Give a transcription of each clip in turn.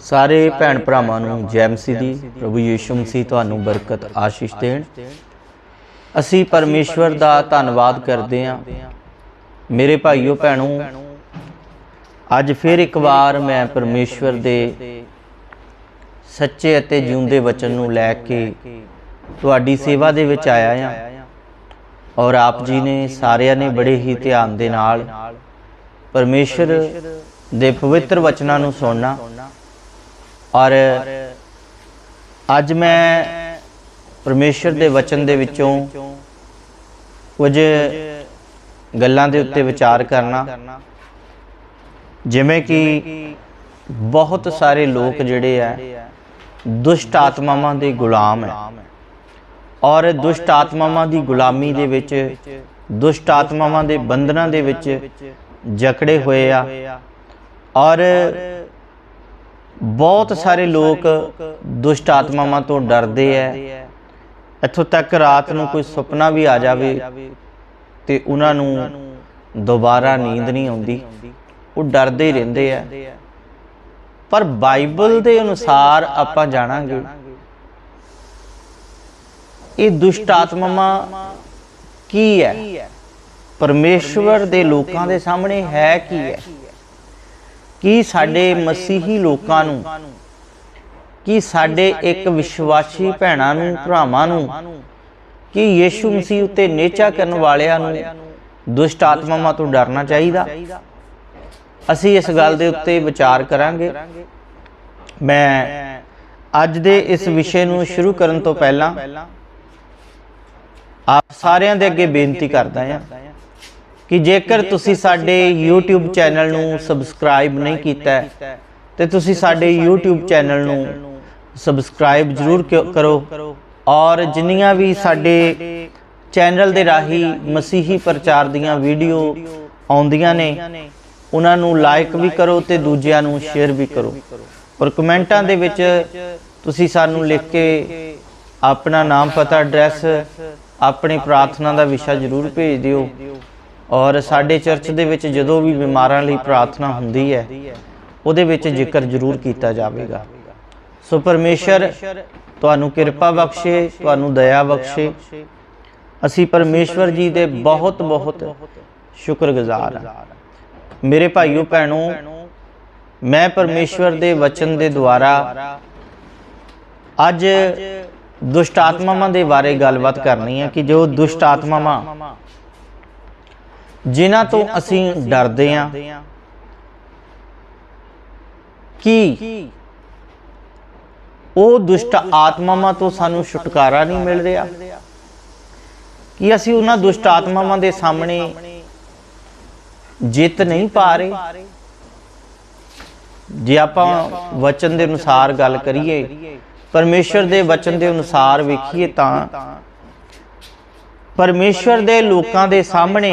ਸਾਰੇ ਭੈਣ ਭਰਾਵਾਂ ਨੂੰ ਜੈ ਮਸੀਹ ਦੀ ਪ੍ਰਭੂ ਯੀਸ਼ੂ ਮਸੀਹ ਤੁਹਾਨੂੰ ਬਰਕਤ ਆਸ਼ੀਸ਼ ਦੇਣ। ਅਸੀਂ ਪਰਮੇਸ਼ਵਰ ਦਾ ਧੰਨਵਾਦ ਕਰਦੇ ਹਾਂ। ਮੇਰੇ ਭਾਈਓ ਭੈਣੋ ਅੱਜ ਫਿਰ ਇੱਕ ਵਾਰ ਮੈਂ ਪਰਮੇਸ਼ਵਰ ਦੇ ਸੱਚੇ ਅਤੇ ਜਿਉਂਦੇ ਵਚਨ ਨੂੰ ਲੈ ਕੇ ਤੁਹਾਡੀ ਸੇਵਾ ਦੇ ਵਿੱਚ ਆਇਆ ਹਾਂ। ਔਰ ਆਪ ਜੀ ਨੇ ਸਾਰਿਆਂ ਨੇ ਬੜੇ ਹੀ ਧਿਆਨ ਦੇ ਨਾਲ ਪਰਮੇਸ਼ਰ ਦੇ ਪਵਿੱਤਰ ਵਚਨਾਂ ਨੂੰ ਸੁਣਨਾ। ਔਰ ਅੱਜ ਮੈਂ ਪਰਮੇਸ਼ਰ ਦੇ ਵਚਨ ਦੇ ਵਿੱਚੋਂ ਕੁਝ ਗੱਲਾਂ ਦੇ ਉੱਤੇ ਵਿਚਾਰ ਕਰਨਾ। ਜਿਵੇਂ ਕਿ ਬਹੁਤ ਸਾਰੇ ਲੋਕ ਜਿਹੜੇ ਆ, ਦੁਸ਼ਟ ਆਤਮਾਵਾਂ ਦੇ ਗੁਲਾਮ ਹੈ ਔਰ ਦੁਸ਼ਟ ਆਤਮਾਵਾਂ ਦੀ ਗੁਲਾਮੀ ਦੇ ਵਿੱਚ, ਦੁਸ਼ਟ ਆਤਮਾਵਾਂ ਦੇ ਬੰਧਨਾਂ ਦੇ ਵਿੱਚ ਜਕੜੇ ਹੋਏ ਆ। ਔਰ ਬਹੁਤ ਸਾਰੇ ਲੋਕ ਦੁਸ਼ਟ ਆਤਮਾਵਾਂ ਤੋਂ ਡਰਦੇ ਐ। ਇੱਥੋਂ ਤੱਕ ਰਾਤ ਨੂੰ ਕੋਈ ਸੁਪਨਾ ਵੀ ਆ ਜਾਵੇ ਤੇ ਉਹਨਾਂ ਨੂੰ ਦੁਬਾਰਾ ਨੀਂਦ ਨਹੀਂ ਆਉਂਦੀ। ਉਹ ਡਰਦੇ ਹੀ ਰਹਿੰਦੇ ਆ ਪਰ ਬਾਈਬਲ ਦੇ ਅਨੁਸਾਰ ਆਪਾਂ ਜਾਣਾਂਗੇ। ਇਹ ਦੁਸ਼ਟ ਆਤਮਾਵਾਂ ਕੀ ਹੈ ਪਰਮੇਸ਼ਵਰ ਦੇ ਲੋਕਾਂ ਦੇ ਸਾਹਮਣੇ ਹੈ ਕੀ ਹੈ ਕੀ ਸਾਡੇ ਮਸੀਹੀ ਲੋਕਾਂ ਨੂੰ, ਕੀ ਸਾਡੇ ਇੱਕ ਵਿਸ਼ਵਾਸੀ ਭੈਣਾਂ ਨੂੰ, ਭਰਾਵਾਂ ਨੂੰ, ਕੀ ਯੀਸ਼ੂ ਮਸੀਹ ਉਤੇ ਨੇਚਾ ਕਰਨ ਵਾਲਿਆਂ ਨੂੰ ਦੁਸ਼ਟ ਆਤਮਾਵਾਂ ਤੋਂ ਡਰਨਾ ਚਾਹੀਦਾ? ਅਸੀਂ ਇਸ ਗੱਲ ਦੇ ਉੱਤੇ ਵਿਚਾਰ ਕਰਾਂਗੇ। ਮੈਂ ਅੱਜ ਦੇ ਇਸ ਵਿਸ਼ੇ ਨੂੰ ਸ਼ੁਰੂ ਕਰਨ ਤੋਂ ਪਹਿਲਾਂ ਆਪ ਸਾਰਿਆਂ ਦੇ ਅੱਗੇ ਬੇਨਤੀ ਕਰਦਾ ਹਾਂ ਕਿ ਜੇਕਰ ਤੁਸੀਂ ਸਾਡੇ YouTube ਚੈਨਲ ਨੂੰ ਸਬਸਕ੍ਰਾਈਬ ਨਹੀਂ ਕੀਤਾ ਹੈ, ਤੇ ਤੁਸੀਂ ਸਾਡੇ YouTube ਚੈਨਲ ਨੂੰ ਸਬਸਕ੍ਰਾਈਬ ਜ਼ਰੂਰ ਕਿਉ- ਕਰੋ। ਔਰ ਜਿੰਨੀਆਂ ਵੀ ਸਾਡੇ ਚੈਨਲ ਦੇ ਰਾਹੀਂ ਮਸੀਹੀ ਪ੍ਰਚਾਰ ਦੀਆਂ ਵੀਡੀਓ ਆਉਂਦੀਆਂ ਨੇ ਉਹਨਾਂ ਨੂੰ ਲਾਈਕ ਵੀ ਕਰੋ ਤੇ ਦੂਜਿਆਂ ਨੂੰ ਸ਼ੇਅਰ ਵੀ ਕਰੋ। ਔਰ ਕਮੈਂਟਾਂ ਦੇ ਵਿੱਚ ਤੁਸੀਂ ਸਾਨੂੰ ਲਿਖ ਕੇ ਆਪਣਾ ਨਾਮ ਪਤਾ ਐਡਰੈਸ ਆਪਣੀ ਪ੍ਰਾਰਥਨਾ ਦਾ ਵਿਸ਼ਾ ਜ਼ਰੂਰ ਭੇਜ ਦਿਓ। ਔਰ ਸਾਡੇ ਚਰਚ ਦੇ ਵਿੱਚ ਜਦੋਂ ਵੀ ਬਿਮਾਰਾਂ ਲਈ ਪ੍ਰਾਰਥਨਾ ਹੁੰਦੀ ਹੈ ਉਹਦੇ ਵਿੱਚ ਜ਼ਿਕਰ ਜ਼ਰੂਰ ਕੀਤਾ ਜਾਵੇਗਾ। ਸੋ ਪਰਮੇਸ਼ਰ ਤੁਹਾਨੂੰ ਕਿਰਪਾ ਬਖਸ਼ੇ ਤੁਹਾਨੂੰ ਦਇਆ ਬਖਸ਼ੇ। ਅਸੀਂ ਪਰਮੇਸ਼ਵਰ ਜੀ ਦੇ ਬਹੁਤ ਬਹੁਤ ਸ਼ੁਕਰਗੁਜ਼ਾਰ ਹਾਂ। ਮੇਰੇ ਭਾਈਓ ਭੈਣੋ ਮੈਂ ਪਰਮੇਸ਼ਵਰ ਦੇ ਵਚਨ ਦੇ ਦੁਆਰਾ ਅੱਜ ਦੁਸ਼ਟ ਆਤਮਾਵਾਂ ਦੇ ਬਾਰੇ ਗੱਲਬਾਤ ਕਰਨੀ ਹੈ ਕਿ ਜੋ ਦੁਸ਼ਟ ਆਤਮਾਵਾਂ ਜਿਨ੍ਹਾਂ ਤੋਂ ਅਸੀਂ ਡਰਦੇ ਹਾਂ। ਕੀ? ਉਹ ਦੁਸ਼ਟ ਆਤਮਾਵਾਂ ਤੋਂ ਸਾਨੂੰ ਛੁਟਕਾਰਾ ਨਹੀਂ ਮਿਲ ਰਿਹਾ। ਕਿ ਅਸੀਂ ਉਹਨਾਂ ਦੁਸ਼ਟ ਆਤਮਾਵਾਂ ਦੇ ਸਾਹਮਣੇ ਜਿੱਤ ਨਹੀਂ ਪਾ ਰਹੇ? ਜੇ ਆਪਾਂ ਵਚਨ ਦੇ ਅਨੁਸਾਰ ਗੱਲ ਕਰੀਏ ਪਰਮੇਸ਼ਰ ਦੇ ਵਚਨ ਦੇ ਅਨੁਸਾਰ ਵੇਖੀਏ ਤਾਂ ਪਰਮੇਸ਼ਰ ਦੇ ਲੋਕਾਂ ਦੇ ਸਾਹਮਣੇ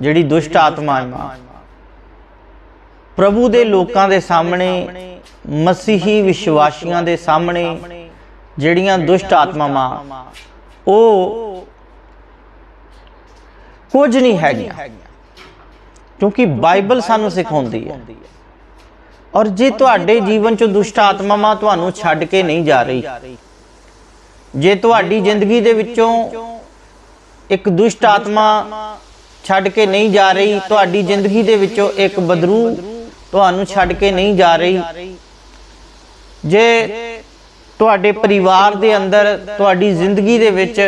ਜਿਹੜੀ ਦੁਸ਼ਟ ਆਤਮਾ ਹੈ ਪ੍ਰਭੂ ਦੇ ਲੋਕਾਂ ਦੇ ਸਾਹਮਣੇ, ਮਸੀਹੀ ਵਿਸ਼ਵਾਸੀਆਂ ਦੇ ਸਾਹਮਣੇ ਜਿਹੜੀਆਂ ਦੁਸ਼ਟ ਆਤਮਾਵਾਂ ਉਹ ਕੁਝ ਨਹੀਂ ਹੈਗੀਆਂ। ਕਿਉਂਕਿ ਬਾਈਬਲ ਸਾਨੂੰ ਸਿਖਾਉਂਦੀ ਹੈ। ਔਰ ਜੇ ਤੁਹਾਡੇ ਜੀਵਨ 'ਚ ਦੁਸ਼ਟ ਆਤਮਾਵਾਂ ਤੁਹਾਨੂੰ ਛੱਡ ਕੇ ਨਹੀਂ ਜਾ ਰਹੀ, ਜੇ ਤੁਹਾਡੀ ਜ਼ਿੰਦਗੀ ਦੇ ਵਿੱਚੋਂ ਇੱਕ ਦੁਸ਼ਟ ਆਤਮਾ ਛੱਡ ਕੇ ਨਹੀਂ ਜਾ ਰਹੀ, ਤੁਹਾਡੀ ਜ਼ਿੰਦਗੀ ਦੇ ਵਿੱਚੋਂ ਇੱਕ ਬਦਰੂ ਤੁਹਾਨੂੰ ਛੱਡ ਕੇ ਨਹੀਂ ਜਾ ਰਹੀ। ਜੇ ਤੁਹਾਡੇ ਪਰਿਵਾਰ ਦੇ ਅੰਦਰ ਤੁਹਾਡੀ ਜ਼ਿੰਦਗੀ ਦੇ ਵਿੱਚ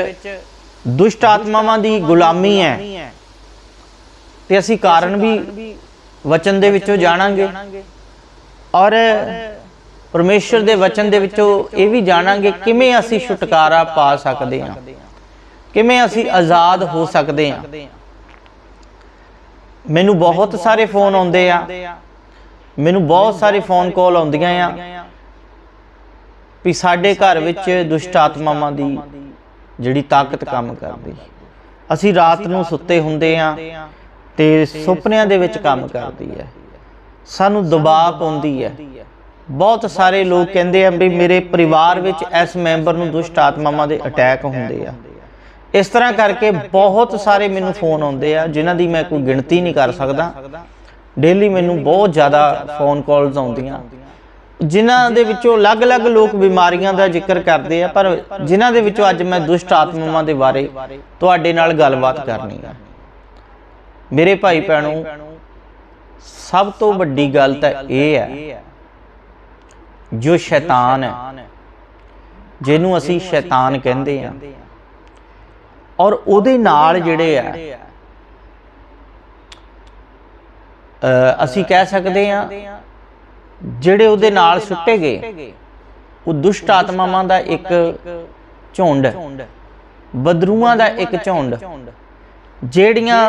ਦੁਸ਼ਟ ਆਤਮਾਵਾਂ ਦੀ ਗੁਲਾਮੀ ਹੈ, ਤੇ ਅਸੀਂ ਕਾਰਨ ਵੀ ਵਚਨ ਦੇ ਵਿੱਚੋਂ ਜਾਣਾਂਗੇ। ਔਰ ਪਰਮੇਸ਼ਰ ਦੇ ਵਚਨ ਦੇ ਵਿੱਚੋਂ ਇਹ ਵੀ ਜਾਣਾਂਗੇ ਕਿਵੇਂ ਅਸੀਂ ਛੁਟਕਾਰਾ ਪਾ ਸਕਦੇ ਹਾਂ, ਕਿਵੇਂ ਅਸੀਂ ਆਜ਼ਾਦ ਹੋ ਸਕਦੇ ਹਾਂ। ਮੈਨੂੰ ਬਹੁਤ ਸਾਰੇ ਫੋਨ ਆਉਂਦੇ ਆ। ਮੈਨੂੰ ਬਹੁਤ ਸਾਰੇ ਫੋਨ ਕਾਲ ਆਉਂਦੀਆਂ ਆ ਵੀ ਸਾਡੇ ਘਰ ਵਿੱਚ ਦੁਸ਼ਟ ਆਤਮਾਵਾਂ ਦੀ ਜਿਹੜੀ ਤਾਕਤ ਕੰਮ ਕਰਦੀ। ਅਸੀਂ ਰਾਤ ਨੂੰ ਸੁੱਤੇ ਹੁੰਦੇ ਆ ਤੇ ਸੁਪਨਿਆਂ ਦੇ ਵਿੱਚ ਕੰਮ ਕਰਦੀ ਹੈ। ਸਾਨੂੰ ਦਬਾਅ ਪਾਉਂਦੀ ਹੈ। ਬਹੁਤ ਸਾਰੇ ਲੋਕ ਕਹਿੰਦੇ ਆ ਵੀ ਮੇਰੇ ਪਰਿਵਾਰ ਵਿੱਚ ਇਸ ਮੈਂਬਰ ਨੂੰ ਦੁਸ਼ਟ ਆਤਮਾਵਾਂ ਦੇ ਅਟੈਕ ਹੁੰਦੇ ਆ। ਇਸ ਤਰ੍ਹਾਂ ਕਰਕੇ ਬਹੁਤ ਸਾਰੇ ਮੈਨੂੰ ਫੋਨ ਆਉਂਦੇ ਆ, ਜਿਨ੍ਹਾਂ ਦੀ ਮੈਂ ਕੋਈ ਗਿਣਤੀ ਨਹੀਂ ਕਰ ਸਕਦਾ। ਡੇਲੀ ਮੈਨੂੰ ਬਹੁਤ ਜ਼ਿਆਦਾ ਫੋਨ ਕਾਲਸ ਆਉਂਦੀਆਂ। ਜਿਨ੍ਹਾਂ ਦੇ ਵਿੱਚੋਂ ਅਲੱਗ-ਅਲੱਗ ਲੋਕ ਬਿਮਾਰੀਆਂ ਦਾ ਜ਼ਿਕਰ ਕਰਦੇ ਆ, ਪਰ ਜਿਨ੍ਹਾਂ ਦੇ ਵਿੱਚੋਂ ਅੱਜ ਮੈਂ ਦੁਸ਼ਟ ਆਤਮਾਵਾਂ ਦੇ ਬਾਰੇ ਤੁਹਾਡੇ ਨਾਲ ਗੱਲਬਾਤ ਕਰਨੀ ਆ। ਮੇਰੇ ਭਾਈ ਭੈਣੋ, ਸਭ ਤੋਂ ਵੱਡੀ ਗੱਲ ਤਾਂ ਇਹ ਹੈ ਜੋ ਸ਼ੈਤਾਨ ਹੈ, ਜਿਹਨੂੰ ਅਸੀਂ ਸ਼ੈਤਾਨ ਕਹਿੰਦੇ ਆ। ਔਰ ਉਹਦੇ ਨਾਲ ਜਿਹੜੇ ਆ ਅਸੀਂ ਕਹਿ ਸਕਦੇ ਆ ਜਿਹੜੇ ਉਹਦੇ ਨਾਲ ਸੁੱਟੇ ਗਏ ਉਹ ਦੁਸ਼ਟ ਆਤਮਾਵਾਂ ਦਾ ਇੱਕ ਝੁੰਡ ਬਦਰੂਆਂ ਦਾ ਇੱਕ ਝੁੰਡ ਜਿਹੜੀਆਂ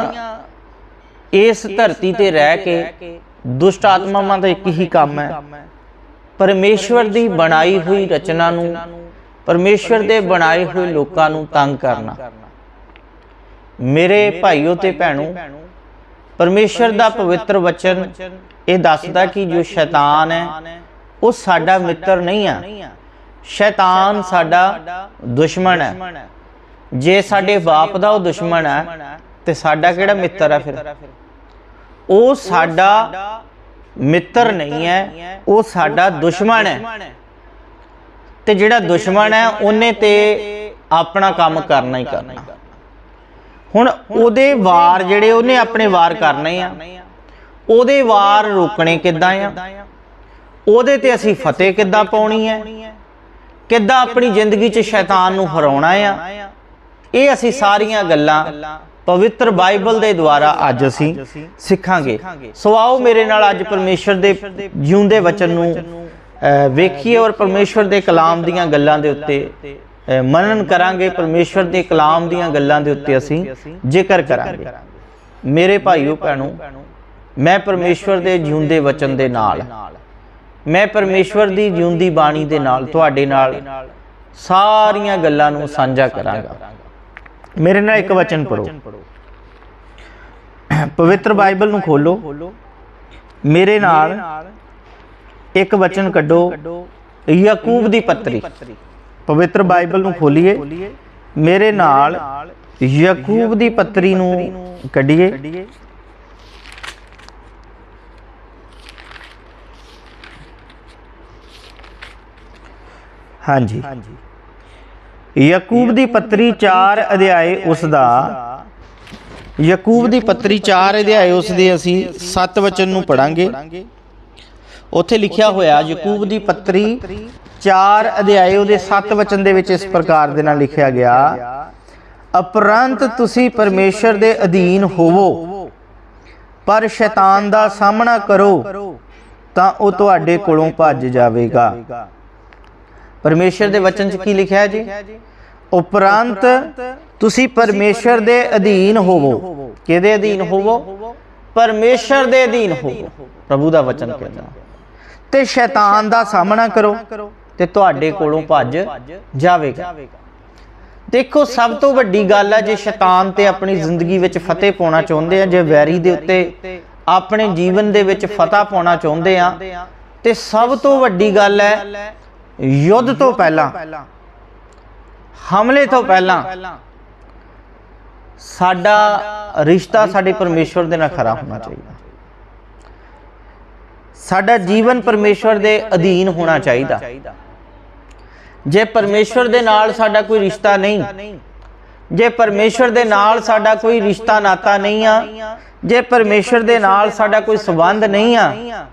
ਇਸ ਧਰਤੀ ਤੇ ਰਹਿ ਕੇ ਦੁਸ਼ਟ ਆਤਮਾਵਾਂ ਦਾ ਇੱਕ ਹੀ ਕੰਮ ਹੈ ਪਰਮੇਸ਼ਵਰ ਦੀ ਬਣਾਈ ਹੋਈ ਰਚਨਾ ਨੂੰ ਪਰਮੇਸ਼ਵਰ ਦੇ ਬਣਾਏ ਹੋਏ ਲੋਕਾਂ ਨੂੰ ਤੰਗ ਕਰਨਾ। ਮੇਰੇ ਭਾਈਓ ਤੇ ਭੈਣੋ ਪਰਮੇਸ਼ਵਰ ਦਾ ਪਵਿੱਤਰ ਵਚਨ ਇਹ ਦੱਸਦਾ ਕਿ ਜੋ ਸ਼ੈਤਾਨ ਹੈ ਉਹ ਸਾਡਾ ਮਿੱਤਰ ਨਹੀਂ ਆ। ਸ਼ੈਤਾਨ ਸਾਡਾ ਦੁਸ਼ਮਣ ਹੈ। ਜੇ ਸਾਡੇ ਬਾਪ ਦਾ ਉਹ ਦੁਸ਼ਮਣ ਹੈ ਤੇ ਸਾਡਾ ਕਿਹੜਾ ਮਿੱਤਰ ਹੈ ਫਿਰ? ਉਹ ਸਾਡਾ ਮਿੱਤਰ ਨਹੀਂ ਹੈ ਉਹ ਸਾਡਾ ਦੁਸ਼ਮਣ ਹੈ। ਤੇ ਜਿਹੜਾ ਦੁਸ਼ਮਣ ਹੈ ਉਹਨੇ ਤੇ ਆਪਣਾ ਕੰਮ ਕਰਨਾ ਹੀ ਕਰਨਾ। ਹੁਣ ਉਹਦੇ ਵਾਰ ਜਿਹੜੇ ਉਹਨੇ ਆਪਣੇ ਵਾਰ ਕਰਨੇ ਆ ਉਹਦੇ ਵਾਰ ਰੋਕਣੇ ਕਿੱਦਾਂ ਆ? ਉਹਦੇ ਤੇ ਅਸੀਂ ਫਤਿਹ ਕਿੱਦਾਂ ਪਾਉਣੀ ਹੈ ਕਿੱਦਾਂ ਆਪਣੀ ਜ਼ਿੰਦਗੀ 'ਚ ਸ਼ੈਤਾਨ ਨੂੰ ਹਰਾਉਣਾ ਆ? ਇਹ ਅਸੀਂ ਸਾਰੀਆਂ ਗੱਲਾਂ ਪਵਿੱਤਰ ਬਾਈਬਲ ਦੇ ਦੁਆਰਾ ਅੱਜ ਅਸੀਂ ਸਿੱਖਾਂਗੇ। ਸੋ ਆਓ ਮੇਰੇ ਨਾਲ ਅੱਜ ਪਰਮੇਸ਼ਰ ਦੇ ਜਿਉਂਦੇ ਵਚਨ ਨੂੰ ਵੇਖੀਏ ਔਰ ਪਰਮੇਸ਼ਰ ਦੇ ਕਲਾਮ ਦੀਆਂ ਗੱਲਾਂ ਦੇ ਉੱਤੇ ਮਨਨ ਕਰਾਂਗੇ ਪਰਮੇਸ਼ਰ ਦੇ ਕਲਾਮ ਦੀਆਂ ਗੱਲਾਂ ਦੇ ਉੱਤੇ ਅਸੀਂ ਜ਼ਿਕਰ ਕਰਾਂਗੇ। ਮੇਰੇ ਭਾਈਓ ਭੈਣੋ, ਮੈਂ ਪਰਮੇਸ਼ਰ ਦੇ ਜਿਉਂਦੇ ਵਚਨ ਦੇ ਨਾਲ, ਮੈਂ ਪਰਮੇਸ਼ਵਰ ਦੀ ਜਿਉਂਦੀ ਬਾਣੀ ਦੇ ਨਾਲ, ਤੁਹਾਡੇ ਨਾਲ ਸਾਰੀਆਂ ਗੱਲਾਂ ਨੂੰ ਸਾਂਝਾ ਕਰਾਂਗਾ। ਮੇਰੇ ਨਾਲ ਇੱਕ ਵਚਨ ਪੜੋ ਪਵਿੱਤਰ ਬਾਈਬਲ ਨੂੰ ਖੋਲੋ। ਮੇਰੇ ਨਾਲ ਇੱਕ ਵਚਨ ਕੱਢੋ। ਯਾਕੂਬ ਦੀ ਪੱਤਰੀ। ਪਵਿੱਤਰ ਬਾਈਬਲ ਨੂੰ ਖੋਲੀਏ। ਮੇਰੇ ਨਾਲ ਯਾਕੂਬ ਦੀ ਪੱਤਰੀ ਨੂੰ ਕੱਢੀਏ। ਹਾਂਜੀ। ਯਾਕੂਬ ਦੀ ਪੱਤਰੀ 4 ਅਧਿਆਏ ਉਸ ਦਾ। ਯਾਕੂਬ ਦੀ ਪੱਤਰੀ 4 ਅਧਿਆਏ ਉਸ ਦੇ ਅਸੀਂ 7 ਵਚਨ ਨੂੰ ਪੜਾਂਗੇ ਉੱਥੇ ਲਿਖਿਆ ਹੋਇਆ ਯਾਕੂਬ ਦੀ ਪੱਤਰੀ ਚਾਰ ਅਧਿਆਏ ਉਹਦੇ 7 ਵਚਨ ਦੇ ਵਿੱਚ ਇਸ ਪ੍ਰਕਾਰ ਦੇ ਨਾਲ ਲਿਖਿਆ ਗਿਆ, ਅਪਰੰਤ ਤੁਸੀਂ ਪਰਮੇਸ਼ਰ ਦੇ ਅਧੀਨ ਹੋਵੋ, ਪਰ ਸ਼ੈਤਾਨ ਦਾ ਸਾਹਮਣਾ ਕਰੋ, ਤਾਂ ਉਹ ਤੁਹਾਡੇ ਕੋਲੋਂ ਭੱਜ ਜਾਵੇਗਾ। ਪਰਮੇਸ਼ਰ ਦੇ ਵਚਨ 'ਚ ਕੀ ਲਿਖਿਆ ਜੀ? ਉਪਰੰਤ ਤੁਸੀਂ ਪਰਮੇਸ਼ਰ ਦੇ ਅਧੀਨ ਹੋਵੋ। ਕਿਹਦੇ ਅਧੀਨ ਹੋਵੋ? ਪਰਮੇਸ਼ਰ ਦੇ ਅਧੀਨ ਹੋਵੋ। ਪ੍ਰਭੂ ਦਾ ਵਚਨ ਕਹਿੰਦਾ। ਤੇ ਸ਼ੈਤਾਨ ਦਾ ਸਾਹਮਣਾ ਕਰੋ ਤੇ ਤੁਹਾਡੇ ਕੋਲੋਂ ਭੱਜ ਜਾਵੇਗਾ। ਦੇਖੋ ਸਭ ਤੋਂ ਵੱਡੀ ਗੱਲ ਹੈ ਜੇ ਸ਼ੈਤਾਨ ਤੇ ਆਪਣੀ ਜ਼ਿੰਦਗੀ ਵਿੱਚ ਫਤਿਹ ਪਾਉਣਾ ਚਾਹੁੰਦੇ ਆ ਜੇ ਵੈਰੀ ਦੇ ਉੱਤੇ ਆਪਣੇ ਜੀਵਨ ਦੇ ਵਿੱਚ ਫਤਹ ਪਾਉਣਾ ਚਾਹੁੰਦੇ ਆ ਤੇ ਸਭ ਤੋਂ ਵੱਡੀ ਗੱਲ ਹੈ ਯੁੱਧ ਤੋਂ ਪਹਿਲਾਂ। ਹਮਲੇ ਤੋਂ ਪਹਿਲਾਂ। ਸਾਡਾ ਰਿਸ਼ਤਾ ਸਾਡੇ ਪਰਮੇਸ਼ਵਰ ਦੇ ਨਾਲ ਖਰਾ ਹੋਣਾ ਚਾਹੀਦਾ। ਸਾਡਾ ਜੀਵਨ ਪਰਮੇਸ਼ਵਰ ਦੇ ਅਧੀਨ ਹੋਣਾ ਚਾਹੀਦਾ। ਜੇ ਪਰਮੇਸ਼ਵਰ ਦੇ ਨਾਲ ਸਾਡਾ ਕੋਈ ਰਿਸ਼ਤਾ ਨਹੀਂ, ਜੇ ਪਰਮੇਸ਼ਵਰ ਦੇ ਨਾਲ ਸਾਡਾ ਕੋਈ ਰਿਸ਼ਤਾ ਨਾਤਾ ਨਹੀਂ ਆ, ਜੇ ਪਰਮੇਸ਼ਵਰ ਦੇ ਨਾਲ ਸਾਡਾ ਕੋਈ ਸਬੰਧ ਨਹੀਂ ਆ,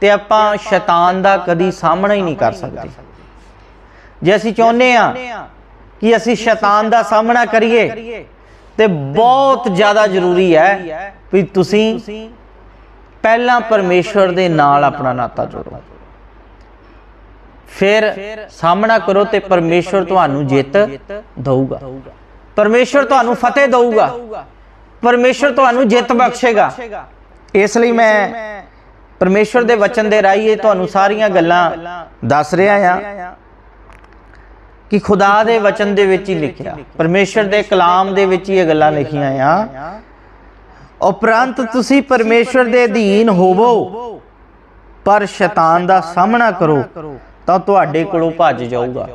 ਤੇ ਆਪਾਂ ਸ਼ੈਤਾਨ ਦਾ ਕਦੀ ਸਾਹਮਣਾ ਹੀ ਨਹੀਂ ਕਰ ਸਕਦੇ। ਜੇ ਅਸੀਂ ਚਾਹੁੰਦੇ ਆ ਕਿ ਅਸੀਂ ਸ਼ੈਤਾਨ ਦਾ ਸਾਹਮਣਾ ਕਰੀਏ, ਤੇ ਬਹੁਤ ਜ਼ਿਆਦਾ ਜ਼ਰੂਰੀ ਹੈ ਵੀ ਤੁਸੀਂ ਪਹਿਲਾਂ ਪਰਮੇਸ਼ਵਰ ਦੇ ਨਾਲ ਆਪਣਾ ਨਾਤਾ ਜੋੜੋ। ਫਿਰ ਸਾਹਮਣਾ ਕਰੋ ਤੇ ਪਰਮੇਸ਼ਵਰ ਤੁਹਾਨੂੰ ਜਿੱਤ ਦਊਗਾ। ਪਰਮੇਸ਼ਵਰ ਤੁਹਾਨੂੰ ਫਤਿਹ ਦਊਗਾ। ਪਰਮੇਸ਼ਵਰ ਤੁਹਾਨੂੰ ਜਿੱਤ ਬਖਸ਼ੇਗਾ। ਇਸ ਲਈ ਮੈਂ ਪਰਮੇਸ਼ਵਰ ਦੇ ਵਚਨ ਦੇ ਰਾਹੀਂ ਇਹ ਤੁਹਾਨੂੰ ਸਾਰੀਆਂ ਗੱਲਾਂ ਦੱਸ ਰਿਹਾ ਆ ਕਿ ਖੁਦਾ ਦੇ ਵਚਨ ਦੇ ਵਿੱਚ ਹੀ ਲਿਖਿਆ। ਪਰਮੇਸ਼ਵਰ ਦੇ ਕਲਾਮ ਦੇ ਵਿੱਚ ਹੀ ਇਹ ਗੱਲਾਂ ਲਿਖੀਆਂ ਆ ਉਪਰੰਤ ਤੁਸੀਂ ਪਰਮੇਸ਼ਵਰ ਦੇ ਅਧੀਨ ਹੋਵੋ, ਪਰ ਸ਼ੈਤਾਨ ਦਾ ਸਾਹਮਣਾ ਕਰੋ। ਤਾਂ ਤੁਹਾਡੇ ਕੋਲੋਂ ਭੱਜ ਜਾਊਗਾ।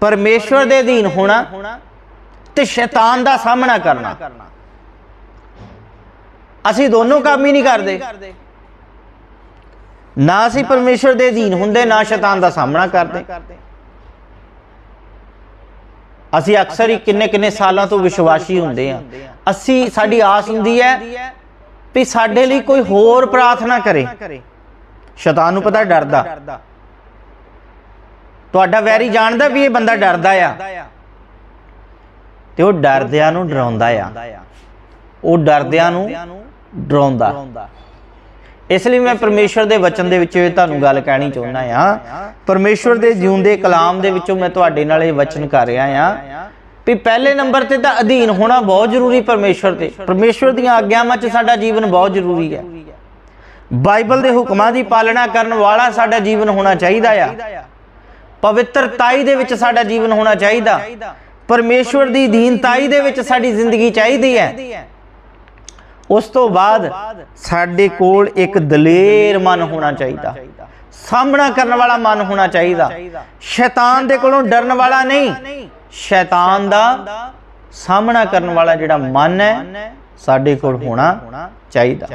ਪਰਮੇਸ਼ਵਰ ਦੇ ਅਧੀਨ ਹੋਣਾ ਤੇ ਸ਼ੈਤਾਨ ਦਾ ਸਾਹਮਣਾ ਕਰਨਾ। ਅਸੀਂ ਦੋਨੋਂ ਕੰਮ ਹੀ ਨਹੀਂ ਕਰਦੇ। ਨਾ ਅਸੀਂ ਪਰਮੇਸ਼ਰ ਦੇ ਅਧੀਨ ਹੁੰਦੇ ਨਾ ਸ਼ੈਤਾਨ ਦਾ ਸਾਹਮਣਾ ਕਰਦੇ। ਅਸੀਂ ਅਕਸਰ ਹੀ ਕਿੰਨੇ ਕਿੰਨੇ ਸਾਲਾਂ ਤੋਂ ਵਿਸ਼ਵਾਸੀ ਹੁੰਦੇ ਆ। ਅਸੀਂ ਸਾਡੀ ਆਸ ਹੁੰਦੀ ਹੈ ਵੀ ਸਾਡੇ ਲਈ ਕੋਈ ਹੋਰ ਪ੍ਰਾਰਥਨਾ ਕਰੇ। ਸ਼ੈਤਾਨ ਨੂੰ ਪਤਾ ਡਰਦਾ। ਤੁਹਾਡਾ ਵੈਰੀ ਜਾਣਦਾ ਵੀ ਇਹ ਬੰਦਾ ਡਰਦਾ ਆ। ਤੇ ਉਹ ਡਰਦਿਆਂ ਨੂੰ ਡਰਾਉਂਦਾ ਆ। ਉਹ ਡਰਦਿਆਂ ਨੂੰ ਡਰਾਉਂਦਾ। ਇਸ ਲਈ ਮੈਂ ਪਰਮੇਸ਼ਰ ਦੇ ਵਚਨ ਦੇ ਵਿੱਚ ਤੁਹਾਨੂੰ ਗੱਲ ਕਹਿਣੀ ਚਾਹੁੰਦਾ ਆ। ਪਰਮੇਸ਼ਰ ਦੇ ਜਿਉਂਦੇ ਕਲਾਮ ਦੇ ਵਿੱਚੋਂ ਮੈਂ ਤੁਹਾਡੇ ਨਾਲ ਇਹ ਵਚਨ ਕਰ ਰਿਹਾ ਆ ਵੀ ਪਹਿਲੇ ਨੰਬਰ ਤੇ ਤਾਂ ਅਧੀਨ ਹੋਣਾ ਬਹੁਤ ਜ਼ਰੂਰੀ ਪਰਮੇਸ਼ਰ ਤੇ। ਪਰਮੇਸ਼ਰ ਦੀਆਂ ਆਗਿਆਵਾਂ 'ਚ ਸਾਡਾ ਜੀਵਨ ਬਹੁਤ ਜ਼ਰੂਰੀ ਹੈ। ਬਾਈਬਲ ਦੇ ਹੁਕਮਾਂ ਦੀ ਪਾਲਣਾ ਕਰਨ ਵਾਲਾ ਸਾਡਾ ਜੀਵਨ ਹੋਣਾ ਚਾਹੀਦਾ ਆ। ਪਵਿੱਤਰਤਾਈ ਦੇ ਵਿੱਚ ਸਾਡਾ ਜੀਵਨ ਹੋਣਾ ਚਾਹੀਦਾ। ਪਰਮੇਸ਼ਵਰ ਦੀ ਦੀਨਤਾਈ ਦੇ ਵਿੱਚ ਸਾਡੀ ਜ਼ਿੰਦਗੀ ਚਾਹੀਦੀ ਹੈ। ਉਸ ਤੋਂ ਬਾਅਦ ਸਾਡੇ ਕੋਲ ਇੱਕ ਦਲੇਰ ਮਨ ਹੋਣਾ ਚਾਹੀਦਾ। ਸਾਹਮਣਾ ਕਰਨ ਵਾਲਾ ਮਨ ਹੋਣਾ ਚਾਹੀਦਾ। ਸ਼ੈਤਾਨ ਦੇ ਕੋਲੋਂ ਡਰਨ ਵਾਲਾ ਨਹੀਂ। ਸ਼ੈਤਾਨ ਦਾ ਸਾਹਮਣਾ ਕਰਨ ਵਾਲਾ ਜਿਹੜਾ ਮਨ ਹੈ, ਸਾਡੇ ਕੋਲ ਹੋਣਾ ਚਾਹੀਦਾ।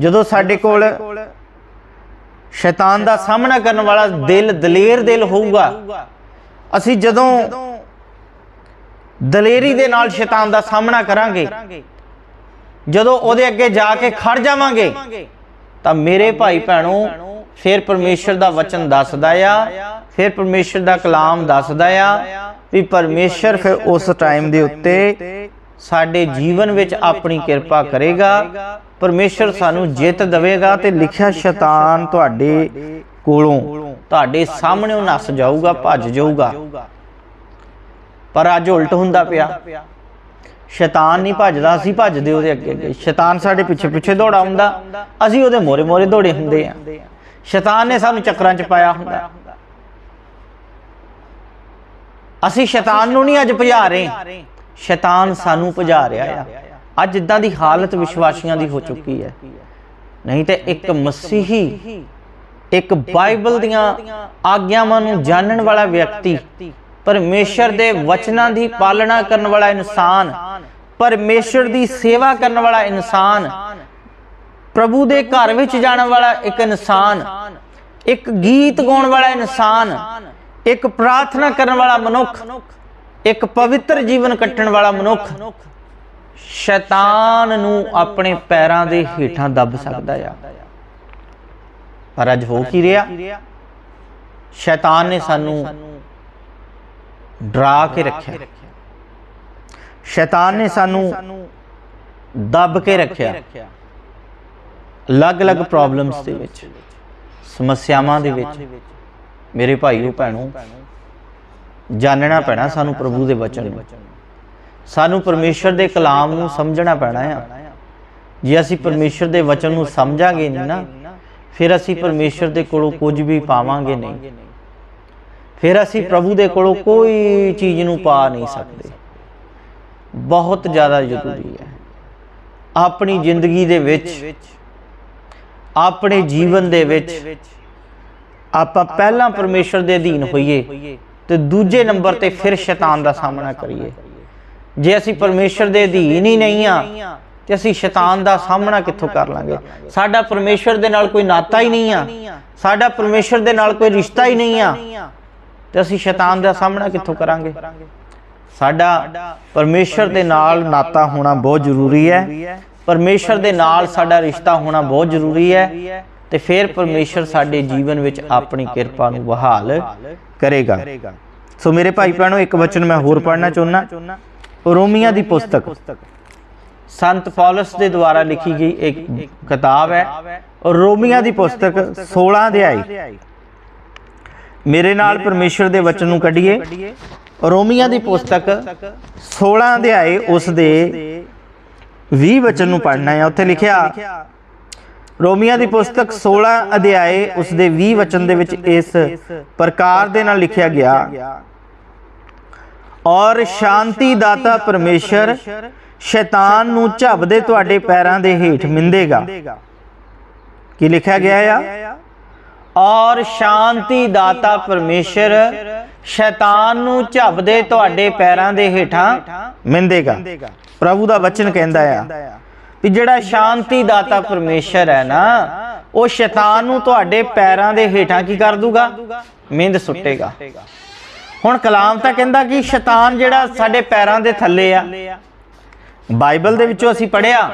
ਜਦੋਂ ਸਾਡੇ ਕੋਲ ਸ਼ੈਤਾਨ ਦਾ ਸਾਹਮਣਾ ਕਰਨ ਵਾਲਾ ਦਿਲ ਦਲੇਰ ਦਿਲ ਹੋਊਗਾ ਅਸੀਂ ਜਦੋਂ ਦਲੇਰੀ ਦੇ ਨਾਲ ਸ਼ੈਤਾਨ ਦਾ ਸਾਹਮਣਾ ਕਰਾਂਗੇ ਜਦੋਂ ਉਹਦੇ ਅੱਗੇ ਜਾ ਕੇ ਖੜ ਜਾਵਾਂਗੇ ਤਾਂ ਮੇਰੇ ਭਾਈ ਭੈਣੋ ਫਿਰ ਪਰਮੇਸ਼ਰ ਦਾ ਵਚਨ ਦੱਸਦਾ ਆ ਫਿਰ ਪਰਮੇਸ਼ਰ ਦਾ ਕਲਾਮ ਦੱਸਦਾ ਆ ਵੀ ਪਰਮੇਸ਼ਰ ਫਿਰ ਉਸ ਟਾਈਮ ਦੇ ਉੱਤੇ ਸਾਡੇ ਜੀਵਨ ਵਿੱਚ ਆਪਣੀ ਕਿਰਪਾ ਕਰੇਗਾ। ਪਰਮੇਸ਼ਰ ਸਾਨੂੰ ਜਿੱਤ ਦੇਵੇਗਾ ਤੇ ਲਿਖਿਆ ਸ਼ੈਤਾਨ ਤੁਹਾਡੇ ਕੋਲੋਂ। ਤੁਹਾਡੇ ਸਾਹਮਣੇ ਨੱਸ ਜਾਊਗਾ ਭੱਜ ਜਾਊਗਾ। ਪਰ ਅੱਜ ਉਲਟ ਹੁੰਦਾ ਪਿਆ। ਸ਼ੈਤਾਨ ਨਹੀਂ ਭੱਜਦਾ ਅਸੀਂ ਭੱਜਦੇ ਉਹਦੇ ਅੱਗੇ ਅੱਗੇ। ਸ਼ੈਤਾਨ ਸਾਡੇ ਪਿੱਛੇ ਪਿੱਛੇ ਦੌੜਾ ਹੁੰਦਾ। ਅਸੀਂ ਉਹਦੇ ਮੋਰੇ ਮੋਰੇ ਦੌੜੇ ਹੁੰਦੇ ਆ। ਸ਼ੈਤਾਨ ਨੇ ਸਾਨੂੰ ਚੱਕਰਾਂ 'ਚ ਪਾਇਆ ਹੁੰਦਾ। ਅਸੀਂ ਸ਼ੈਤਾਨ ਨੂੰ ਨਹੀਂ ਅੱਜ ਭਜਾ ਰਹੇ। ਸ਼ੈਤਾਨ ਸਾਨੂੰ ਭਜਾ ਰਿਹਾ ਆ। ਅੱਜ ਇਦਾਂ ਦੀ ਹਾਲਤ ਵਿਸ਼ਵਾਸੀਆਂ ਦੀ ਹੋ ਚੁੱਕੀ ਹੈ। ਨਹੀਂ ਤੇ ਇੱਕ ਮਸੀਹੀ ਇੱਕ ਬਾਈਬਲ ਦੀਆਂ ਆਗਿਆਵਾਂ ਨੂੰ ਜਾਣਨ ਵਾਲਾ ਵਿਅਕਤੀ ਪਰਮੇਸ਼ਰ ਦੇ ਵਚਨਾਂ ਦੀ ਪਾਲਣਾ ਕਰਨ ਵਾਲਾ ਇਨਸਾਨ ਪਰਮੇਸ਼ਰ ਦੀ ਸੇਵਾ ਕਰਨ ਵਾਲਾ ਇਨਸਾਨ ਪ੍ਰਭੂ ਦੇ ਘਰ ਵਿੱਚ ਜਾਣ ਵਾਲਾ ਇੱਕ ਇਨਸਾਨ ਇੱਕ ਗੀਤ ਗਾਉਣ ਵਾਲਾ ਇਨਸਾਨ ਇੱਕ ਪ੍ਰਾਰਥਨਾ ਕਰਨ ਵਾਲਾ ਮਨੁੱਖ ਇੱਕ ਪਵਿੱਤਰ ਜੀਵਨ ਕੱਟਣ ਵਾਲਾ ਮਨੁੱਖ ਸ਼ੈਤਾਨ ਨੂੰ ਆਪਣੇ ਪੈਰਾਂ ਦੇ ਹੇਠਾਂ ਦੱਬ ਸਕਦਾ ਆ। ਪਰ ਅੱਜ ਹੋ ਕੀ ਰਿਹਾ? ਸ਼ੈਤਾਨ ਨੇ ਸਾਨੂੰ ਡਰਾ ਕੇ ਰੱਖਿਆ। ਸ਼ੈਤਾਨ ਨੇ ਸਾਨੂੰ ਦੱਬ ਕੇ ਰੱਖਿਆ। ਅਲੱਗ-ਅਲੱਗ ਪ੍ਰੋਬਲਮਸ ਦੇ ਵਿੱਚ, ਸਮੱਸਿਆਵਾਂ ਦੇ ਵਿੱਚ। ਮੇਰੇ ਭਾਈਓ, ਭੈਣੋ ਜਾਣਨਾ ਪੈਣਾ ਸਾਨੂੰ ਪ੍ਰਭੂ ਦੇ ਵਚਨ ਨੂੰ। ਸਾਨੂੰ ਪਰਮੇਸ਼ਰ ਦੇ ਕਲਾਮ ਨੂੰ ਸਮਝਣਾ ਪੈਣਾ ਆ। ਜੇ ਅਸੀਂ ਪਰਮੇਸ਼ਰ ਦੇ ਵਚਨ ਨੂੰ ਸਮਝਾਂਗੇ ਨਹੀਂ ਨਾ, ਫਿਰ ਅਸੀਂ ਪਰਮੇਸ਼ਰ ਦੇ ਕੋਲੋਂ ਕੁਝ ਵੀ ਪਾਵਾਂਗੇ ਨਹੀਂ। ਫਿਰ ਅਸੀਂ ਪ੍ਰਭੂ ਦੇ ਕੋਲੋਂ ਕੋਈ ਚੀਜ਼ ਨੂੰ ਪਾ ਨਹੀਂ ਸਕਦੇ। ਬਹੁਤ ਜ਼ਿਆਦਾ ਜ਼ਰੂਰੀ ਹੈ। ਆਪਣੀ ਜ਼ਿੰਦਗੀ ਦੇ ਵਿੱਚ, ਆਪਣੇ ਜੀਵਨ ਦੇ ਵਿੱਚ ਆਪਾਂ ਪਹਿਲਾਂ ਪਰਮੇਸ਼ਰ ਦੇ ਅਧੀਨ ਹੋਈਏ। ਤੇ ਦੂਜੇ ਨੰਬਰ ਤੇ ਫਿਰ ਸ਼ੈਤਾਨ ਦਾ ਸਾਹਮਣਾ ਕਰੀਏ। ਜੇ ਅਸੀਂ ਪਰਮੇਸ਼ਰ ਦੇ ਅਧੀਨ ਹੀ ਨਹੀਂ ਆ ਤੇ ਅਸੀਂ ਸ਼ੈਤਾਨ ਦਾ ਸਾਹਮਣਾ ਕਿੱਥੋਂ ਕਰ ਲਾਂਗੇ ਸਾਡਾ ਪਰਮੇਸ਼ਰ ਦੇ ਨਾਲ ਕੋਈ ਨਾਤਾ ਹੀ ਨਹੀਂ ਆ ਸਾਡਾ ਪਰਮੇਸ਼ਰ ਦੇ ਨਾਲ ਕੋਈ ਰਿਸ਼ਤਾ ਹੀ ਨਹੀਂ ਆ ਤੇ ਅਸੀਂ ਸ਼ੈਤਾਨ ਦਾ ਸਾਹਮਣਾ ਕਿੱਥੋਂ ਕਰਾਂਗੇ? ਸਾਡਾ ਪਰਮੇਸ਼ਰ ਦੇ ਨਾਲ ਨਾਤਾ ਹੋਣਾ ਬਹੁਤ ਜ਼ਰੂਰੀ ਹੈ। ਪਰਮੇਸ਼ਰ ਦੇ ਨਾਲ ਸਾਡਾ ਰਿਸ਼ਤਾ ਹੋਣਾ ਬਹੁਤ ਜ਼ਰੂਰੀ ਹੈ। ਤੇ ਫਿਰ ਪਰਮੇਸ਼ਰ ਸਾਡੇ ਜੀਵਨ ਵਿੱਚ ਆਪਣੀ ਕਿਰਪਾ ਨੂੰ ਬਹਾਲ ਕਰੇਗਾ। ਸੋ ਮੇਰੇ ਭਾਈ ਭੈਣੋ ਇੱਕ ਵਚਨ ਮੈਂ ਹੋਰ ਪੜ੍ਹਨਾ ਚਾਹੁੰਦਾ ਰੋਮੀਆਂ ਦੀ ਪੁਸਤਕ। ਸੰਤ ਪੌਲਸ ਦੇ ਦੁਆਰਾ ਲਿਖੀ ਗਈ ਇੱਕ ਕਿਤਾਬ ਹੈ। ਰੋਮੀਆਂ ਦੀ ਪੁਸਤਕ 16 ਅਧਿਆਇ ਮੇਰੇ ਨਾਲ ਪਰਮੇਸ਼ਰ ਦੇ ਵਚਨ ਨੂੰ ਕੱਢੀਏ। ਰੋਮੀਆਂ ਦੀ ਪੁਸਤਕ 16 ਅਧਿਆਏ ਉਸ ਦੇ 20 ਵਚਨ ਨੂੰ ਪੜ੍ਹਨਾ ਹੈ। ਉੱਥੇ ਲਿਖਿਆ ਰੋਮੀਆਂ ਦੀ ਪੁਸਤਕ 16 ਅਧਿਆਏ ਉਸ ਦੇ 20 ਵਚਨ ਦੇ ਵਿੱਚ ਇਸ ਪ੍ਰਕਾਰ ਦੇ ਨਾਲ ਲਿਖਿਆ ਗਿਆ। ਔਰ ਸ਼ਾਂਤੀ ਦਾਤਾ ਪਰਮੇਸ਼ਰ ਸ਼ੈਤਾਨ ਨੂੰ ਝੱਬਦੇ ਤੁਹਾਡੇ ਪੈਰਾਂ ਦੇ ਹੇਠ ਮਿੰਦੇਗਾ। ਕੀ ਲਿਖਿਆ ਗਿਆ ਆ? ਔਰ ਸ਼ਾਂਤੀ ਦਾਤਾ ਪਰਮੇਸ਼ਰ ਸ਼ੈਤਾਨ ਨੂੰ ਝੱਬਦੇ ਤੁਹਾਡੇ ਪੈਰਾਂ ਦੇ ਹੇਠਾਂ ਮਿੰਦੇਗਾ। ਪ੍ਰਭੂ ਦਾ ਵਚਨ ਕਹਿੰਦਾ ਆ। ਵੀ ਜਿਹੜਾ ਸ਼ਾਂਤੀ ਦਾਤਾ ਪਰਮੇਸ਼ਰ ਹੈ ਨਾ ਉਹ ਸ਼ੈਤਾਨ ਨੂੰ ਤੁਹਾਡੇ ਪੈਰਾਂ ਦੇ ਹੇਠਾਂ ਕੀ ਕਰ ਦੂਗਾ? ਮਿੰਦ ਸੁੱਟੇਗਾ। ਹੁਣ ਕਲਾਮ ਤਾਂ ਕਹਿੰਦਾ ਕਿ ਸ਼ੈਤਾਨ ਜਿਹੜਾ ਸਾਡੇ ਪੈਰਾਂ ਦੇ ਥੱਲੇ ਆ। ਬਾਈਬਲ ਦੇ ਵਿੱਚੋਂ ਅਸੀਂ ਪੜਿਆ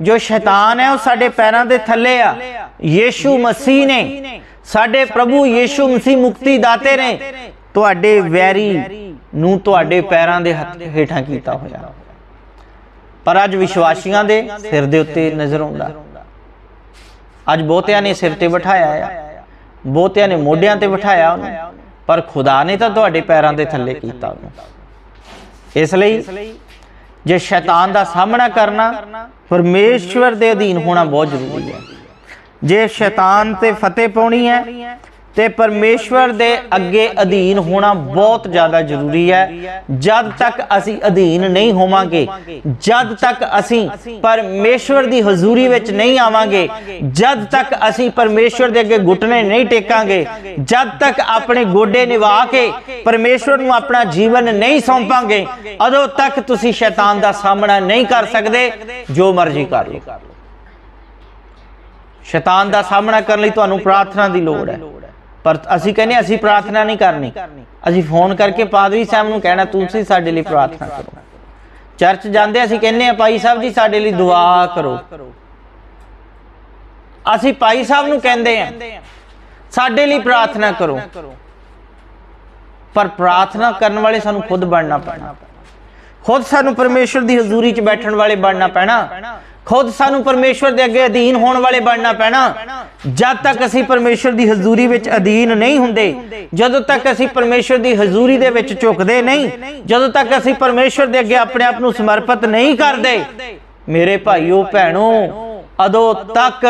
ਜੋ ਸ਼ੈਤਾਨ ਹੈ ਉਹ ਸਾਡੇ ਪੈਰਾਂ ਦੇ ਥੱਲੇ ਆ। ਯੀਸ਼ੂ ਮਸੀਹ ਨੇ ਸਾਡੇ ਪ੍ਰਭੂ ਯੀਸ਼ੂ ਮਸੀਹ ਮੁਕਤੀ ਦਾਤੇ ਨੇ। ਤੁਹਾਡੇ ਵੈਰੀ ਨੂੰ ਤੁਹਾਡੇ ਪੈਰਾਂ ਦੇ ਹੇਠਾਂ ਕੀਤਾ ਹੋਇਆ। ਪਰ ਅੱਜ ਵਿਸ਼ਵਾਸੀਆਂ ਦੇ ਸਿਰ ਦੇ ਉੱਤੇ ਨਜ਼ਰ ਆਉਂਦਾ। ਅੱਜ ਬਹੁਤਿਆਂ ਨੇ ਸਿਰ ਤੇ ਬਿਠਾਇਆ ਆ। ਬਹੁਤਿਆਂ ਨੇ ਮੋਢਿਆਂ ਤੇ ਬਿਠਾਇਆ ਉਹਨੂੰ। ਪਰ ਖੁਦਾ ਨੇ ਤਾਂ ਤੁਹਾਡੇ ਪੈਰਾਂ ਦੇ ਥੱਲੇ ਕੀਤਾ ਉਹਨੂੰ। ਇਸ ਲਈ ਜੇ ਸ਼ੈਤਾਨ ਦਾ ਸਾਹਮਣਾ ਕਰਨਾ, ਪਰਮੇਸ਼ਵਰ ਦੇ ਅਧੀਨ ਹੋਣਾ ਬਹੁਤ ਜ਼ਰੂਰੀ ਹੈ। ਜੇ ਸ਼ੈਤਾਨ ਤੇ ਫਤਿਹ ਪਾਉਣੀ ਹੈ ਤੇ ਪਰਮੇਸ਼ਵਰ ਦੇ ਅੱਗੇ ਅਧੀਨ ਹੋਣਾ ਬਹੁਤ ਜ਼ਿਆਦਾ ਜ਼ਰੂਰੀ ਹੈ। ਜਦ ਤੱਕ ਅਸੀਂ ਅਧੀਨ ਨਹੀਂ ਹੋਵਾਂਗੇ, ਜਦ ਤੱਕ ਅਸੀਂ ਪਰਮੇਸ਼ਵਰ ਦੀ ਹਜ਼ੂਰੀ ਵਿੱਚ ਨਹੀਂ ਆਵਾਂਗੇ, ਜਦ ਤੱਕ ਅਸੀਂ ਪਰਮੇਸ਼ਵਰ ਦੇ ਅੱਗੇ ਘੁਟਨੇ ਨਹੀਂ ਟੇਕਾਂਗੇ, ਜਦ ਤੱਕ ਆਪਣੇ ਗੋਡੇ ਨਿਵਾ ਕੇ ਪਰਮੇਸ਼ਵਰ ਨੂੰ ਆਪਣਾ ਜੀਵਨ ਨਹੀਂ ਸੌਂਪਾਂਗੇ, ਉਦੋਂ ਤੱਕ ਤੁਸੀਂ ਸ਼ੈਤਾਨ ਦਾ ਸਾਹਮਣਾ ਨਹੀਂ ਕਰ ਸਕਦੇ, ਜੋ ਮਰਜ਼ੀ ਕਰ ਲਓ। ਸ਼ੈਤਾਨ ਦਾ ਸਾਹਮਣਾ ਕਰਨ ਲਈ ਤੁਹਾਨੂੰ ਪ੍ਰਾਰਥਨਾ ਦੀ ਲੋੜ ਹੈ। ਪਰ ਅਸੀਂ ਕਹਿੰਦੇ ਅਸੀਂ ਪ੍ਰਾਰਥਨਾ ਨਹੀਂ ਕਰਨੀ। ਅਸੀਂ ਫੋਨ ਕਰਕੇ ਪਾਦਰੀ ਸਾਹਿਬ ਨੂੰ ਕਹਿਣਾ ਤੁਸੀਂ ਸਾਡੇ ਲਈ ਪ੍ਰਾਰਥਨਾ ਕਰੋ। ਚਰਚ ਜਾਂਦੇ ਅਸੀਂ ਕਹਿੰਦੇ ਆ ਭਾਈ ਸਾਹਿਬ ਜੀ ਸਾਡੇ ਲਈ ਦੁਆ ਕਰੋ। ਅਸੀਂ ਭਾਈ ਸਾਹਿਬ ਨੂੰ ਕਹਿੰਦੇ ਆ ਸਾਡੇ ਲਈ ਪ੍ਰਾਰਥਨਾ ਕਰੋ। ਪਰ ਪ੍ਰਾਰਥਨਾ ਕਰਨ ਵਾਲੇ ਸਾਨੂੰ ਖੁਦ ਬਣਨਾ ਪੈਣਾ। ਖੁਦ ਸਾਨੂੰ ਪਰਮੇਸ਼ਵਰ ਦੀ ਹਜ਼ੂਰੀ 'ਚ ਬੈਠਣ ਵਾਲੇ ਬਣਨਾ ਪੈਣਾ। ਖੁਦ ਸਾਨੂੰ ਪਰਮੇਸ਼ਵਰ ਦੇ ਅੱਗੇ ਅਧੀਨ ਹੋਣ ਵਾਲੇ ਬਣਨਾ ਪੈਣਾ। ਜਦ ਤੱਕ ਅਸੀਂ ਪਰਮੇਸ਼ਵਰ ਦੀ ਹਜ਼ੂਰੀ ਵਿੱਚ ਅਧੀਨ ਨਹੀਂ ਹੁੰਦੇ, ਜਦੋਂ ਤੱਕ ਅਸੀਂ ਪਰਮੇਸ਼ਵਰ ਦੀ ਹਜ਼ੂਰੀ ਦੇ ਵਿੱਚ ਝੁਕਦੇ ਨਹੀਂ, ਜਦੋਂ ਤੱਕ ਅਸੀਂ ਪਰਮੇਸ਼ਵਰ ਦੇ ਅੱਗੇ ਆਪਣੇ ਆਪ ਨੂੰ ਸਮਰਪਿਤ ਨਹੀਂ ਕਰਦੇ, ਮੇਰੇ ਭਾਈਓ, ਭੈਣੋ, ਉਦੋਂ ਤੱਕ